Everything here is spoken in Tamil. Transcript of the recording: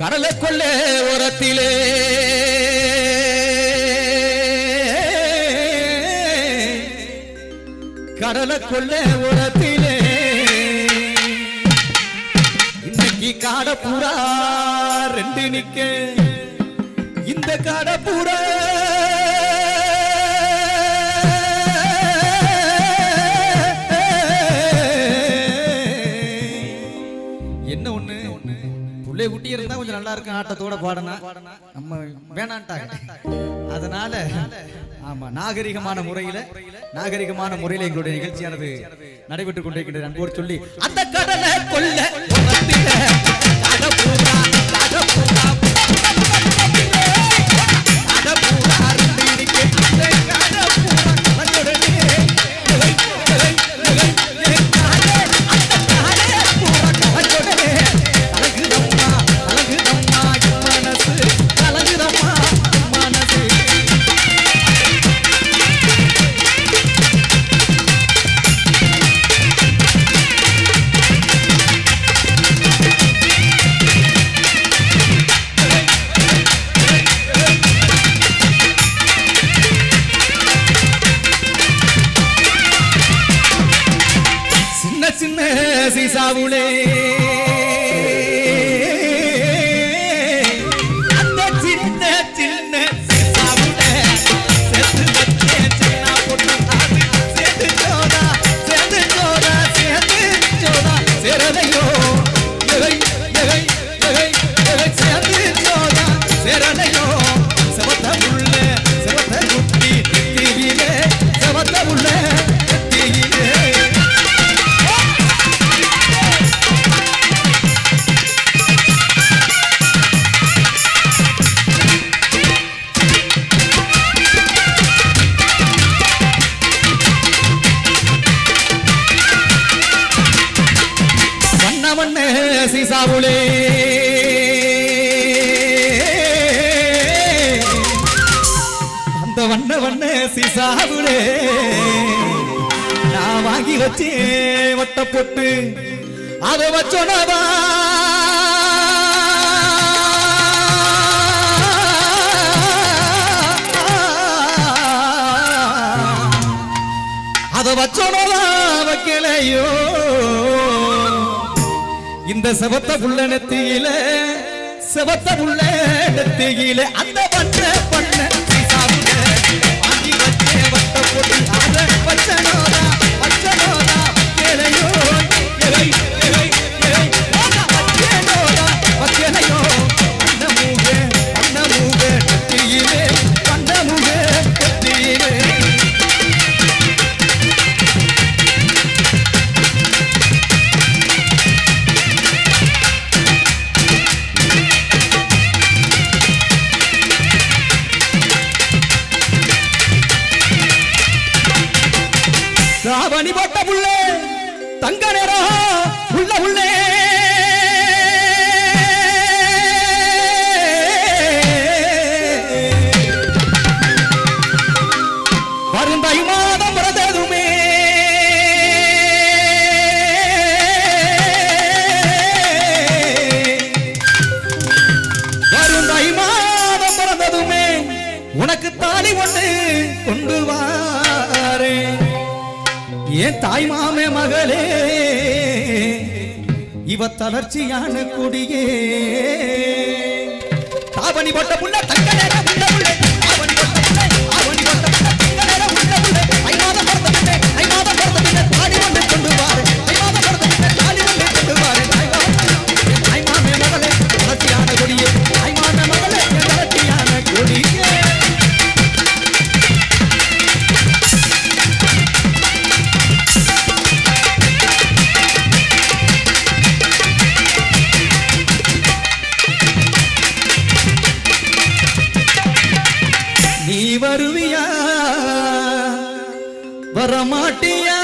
கடலை கொள்ள உரத்திலே கடலை கொள்ள உரத்திலே இன்னைக்கு காட பூரா ரெண்டு நிக்க. இந்த காட பூரா புள்ளை குட்டி இருந்தா கொஞ்சம் நல்லா இருக்கும் ஆட்டத்தோட பாடனா. நம்ம வேணான்ட்டாங்க. அதனால ஆமா நாகரிகமான முறையில நாகரிகமான முறையில எங்களுடைய நிகழ்ச்சியானது நடைபெற்றுக் கொண்டிருக்கின்றது. அன்போடு சொல்லி அந்த கடலை கொள்ள சீசாவுளே வண்ண சீசாவுளே அந்த வண்ண வண்ண சீசாவுளே நான் வாங்கி வச்சேன் வட்ட போட்டு அதை வச்சோனவா அதை வச்சோனவா வைக்கலையோ. இந்த செவத்த புள்ள நெத்தியில செவத்த புள்ள நெத்தியில அந்த பட்ட புள்ளே தங்க நேரா உள்ள உள்ளே. வருந்தை மாதம் பிறந்ததுமே வருந்தை மாதம் உனக்கு தாலி ஒன்று கொண்டு ஏன் தாய் மாமே மகளே இவ தளர்ச்சியான கொடியே. தாவணி போட்ட புள்ள தங்கடே வரமாட்டியா வரமாட்டியா